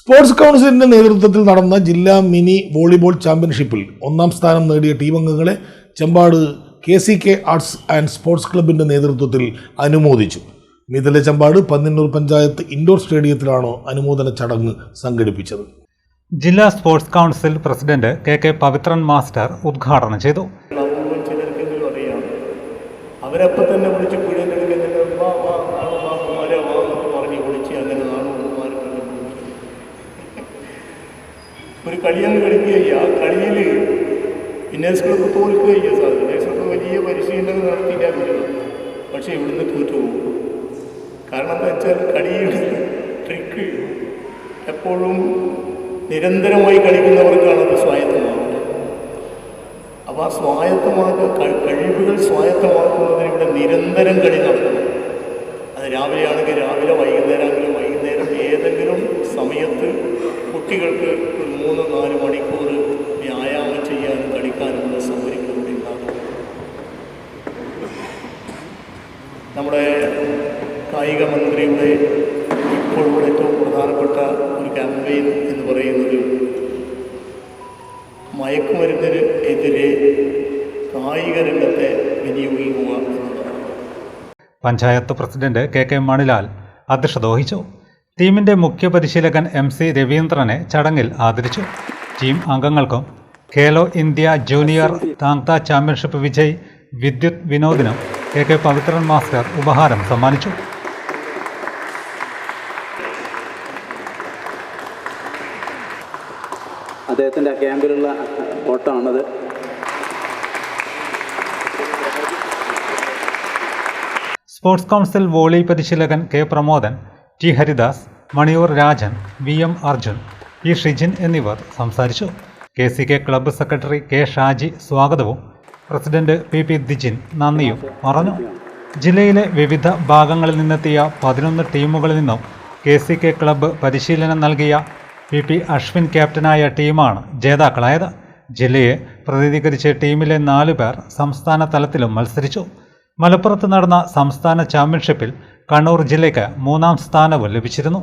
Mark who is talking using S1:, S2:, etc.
S1: Sports കൗൺസിലിന്റെ നേതൃത്വത്തിൽ നടന്ന ജില്ലാ മിനി വോളിബോൾ ചാമ്പ്യൻഷിപ്പിൽ ഒന്നാം സ്ഥാനം നേടിയ ടീമംഗങ്ങളെ Chembad K C K arts and sports ക്ലബിന്റെ നേതൃത്വത്തിൽ അനുമോദിച്ചു. മിഥല ചെമ്പാട് പന്നിന്നൂർ പഞ്ചായത്ത് ഇൻഡോർ സ്റ്റേഡിയത്തിലാണ് അനുമോദന ചടങ്ങ് സംഘടിപ്പിച്ചത്.
S2: ജില്ലാ sports council president K K Pavithran master ഉദ്ഘാടനം ചെയ്തു.
S3: അവരപ്പം തന്നെ വിളിച്ച് പീഡിനെടുക്കുന്നില്ല വാ വാ നാണു വാ കുമാര വാ എന്നൊക്കെ പറഞ്ഞ് വിളിച്ച് അങ്ങനെ നാണു കുമാരനെല്ലാം വിളിച്ച് ഒരു കളിയാണ് കളിക്കുകയ്യ ആ കളിയിൽ ക്ലബ്ബ് തോൽക്കുകയ്യ സാർ വിന്നേഴ്സ് ക്ലബ്ബ് വലിയ പരിശീലനം നടത്തിയിട്ടാണ് വരുന്നത് പക്ഷേ ഇവിടുന്ന് തോറ്റു പോകും. കാരണം എന്താ വെച്ചാൽ കളിയുടെ ട്രിക്ക് എപ്പോഴും നിരന്തരമായി കളിക്കുന്നവർക്കാണ് അത് സ്വായത്തമാകുന്നത്. അപ്പോൾ ആ സ്വായത്തമാക്കുക കഴിവുകൾ സ്വായത്തമാക്കുന്നതിന് ഇവിടെ നിരന്തരം കളി നമ്മുടെ കായിക മന്ത്രിയുടെ ഇപ്പോഴുള്ള ഏറ്റവും പ്രധാനപ്പെട്ട ഒരു ക്യാമ്പയിൻ എന്ന് പറയുന്നത് മയക്കുമരുന്നിന് എതിരെ കായിക രംഗത്തെ വിനിയോഗിക്കുക എന്നതാണ്.
S2: Panchayat president K K Manilal അധ്യക്ഷത വഹിച്ചു. ടീമിന്റെ മുഖ്യ പരിശീലകൻ എം സി രവീന്ദ്രനെ ചടങ്ങിൽ ആദരിച്ചു. ടീം അംഗങ്ങൾക്കും Khelo India junior Thangta championship Vijay Vidyut വിനോദിനും K K Pavithran master ഉപഹാരം സമ്മാനിച്ചു.
S4: അദ്ദേഹത്തിന്റെ ആ ക്യാമ്പിലുള്ള ഓട്ടമാണത്.
S2: സ്പോർട്സ് കൗൺസിൽ വോളി പരിശീലകൻ K Pramodan T Haridas Maniyur Rajan V M Arjun P Shijin എന്നിവർ സംസാരിച്ചു. K C K club secretary K Shaji സ്വാഗതവും പ്രസിഡന്റ് പി പി ദിജിൻ നന്ദിയും പറഞ്ഞു. ജില്ലയിലെ വിവിധ ഭാഗങ്ങളിൽ നിന്നെത്തിയ പതിനൊന്ന് ടീമുകളിൽ നിന്നും കെ സി കെ ക്ലബ്ബ് പരിശീലനം നൽകിയ പി പി അശ്വിൻ ക്യാപ്റ്റനായ ടീമാണ് ജേതാക്കളായത്. ജില്ലയെ പ്രതിനിധീകരിച്ച് ടീമിലെ നാലു പേർ സംസ്ഥാന തലത്തിലും മത്സരിച്ചു. മലപ്പുറത്ത് നടന്ന സംസ്ഥാന ചാമ്പ്യൻഷിപ്പിൽ കണ്ണൂർ ജില്ലയ്ക്ക് മൂന്നാം സ്ഥാനവും ലഭിച്ചിരുന്നു.